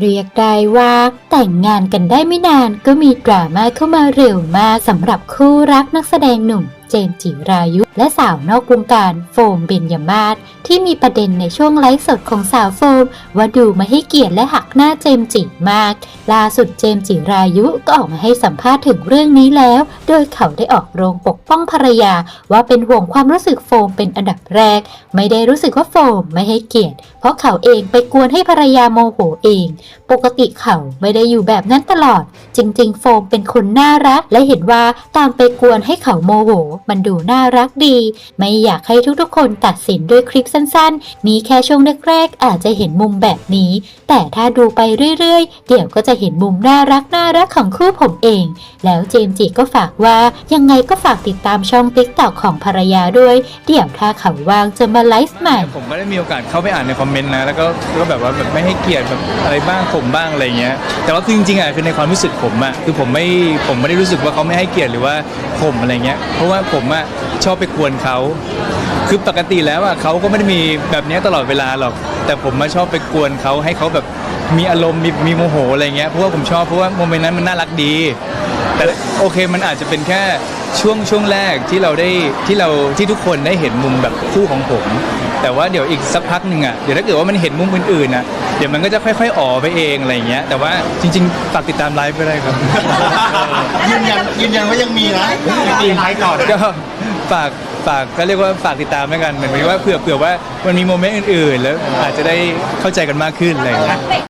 เรียกได้ว่าแต่งงานกันได้ไม่นานก็มีดราม่าเข้ามาเร็วมากสำหรับคู่รักนักแสดงหนุ่มเจมส์จิรายุ และสาวนอกวงการโฟมเบญยมาศที่มีประเด็นในช่วงไลฟ์สดของสาวโฟม ว่าดูมาให้เกียรติและหักหน้าเจมส์จิมาก ล่าสุดเจมส์จิรายุก็ออกมาให้สัมภาษณ์ถึงเรื่องนี้แล้ว โดยเขาได้ออกโรงปกป้องภรรยา ว่าเป็นห่วงความรู้สึกโฟมเป็นอันดับแรก ไม่ได้รู้สึกว่าโฟมไม่ให้เกียรติ เพราะเขาเองไปกวนให้ภรรยาโมโหเอง ปกติเขาไม่ได้อยู่แบบนั้นตลอด จริง ๆ โฟมเป็นคนน่ารักและเห็นว่าตามไปกวนให้เขาโมโหมันดูน่ารักดี ไม่อยากให้ทุกๆคนตัดสินด้วยคลิปสั้นๆ มีแค่ช่วงแรกๆอาจจะเห็นมุมแบบนี้ แต่ถ้าดูไปเรื่อยๆ เดี๋ยวก็จะเห็นมุมน่ารักน่ารักของคู่ผมเอง แล้วเจมจิก็ฝากว่ายังไงก็ฝากติดตามช่องติ๊กต็อกของภรรยาด้วย เดี๋ยวถ้าเขาว่างจะมาไลฟ์ใหม่ ผมก็ได้มีโอกาสเข้าไปอ่านในคอมเมนต์นะ แล้วก็ก็แบบว่าแบบไม่ให้เกียรติแบบอะไรบ้างผมบ้างอะไรเงี้ย แต่ว่าคือจริงๆอะคือในความรู้สึกผมอะคือผมไม่ผมไม่ได้รู้สึกว่าเขาไม่ให้เกียรติหรือว่า ผมอะไรเงี้ย เพราะว่าผมอะชอบไปกวนเขาคือปกติแล้วอะเขาก็ไม่ได้มีแบบเนี้ยตลอดเวลาหรอก แต่ผมมาชอบไปกวนเขาให้เขาแบบมีอารมณ์มีมีโมโหอะไรเงี้ยเพราะว่าผมชอบเพราะว่าโมเมนต์นั้นมันน่ารักดี แต่โอเคมันอาจจะเป็นแค่ช่วงช่วงแรกที่เราได้ที่เราที่ทุกคนได้เห็นมุมแบบคู่ของผม แต่ว่าเดี๋ยวอีกสักพักหนึ่งอะเดี๋ยวถ้าเกิดว่ามันเห็นมุมอื่นๆอะเดี๋ยวมันก็จะค่อย ๆอ๋อไปเองอะไรอย่างเงี้ยแต่ว่าจริงๆฝากติดตามไลฟ์ไปได้ครับยืนยันยืนยันว่ายังมีนะยังมีไลฟ์ก่อนก็ฝากฝากก็เรียกว่าฝากติดตามแล้วกันเหมือนว่าเผื่อเผื่อว่ามันมีโมเมนต์อื่นๆ แล้วอาจจะได้เข้าใจกันมากขึ้นอะไรอย่างเงี้ย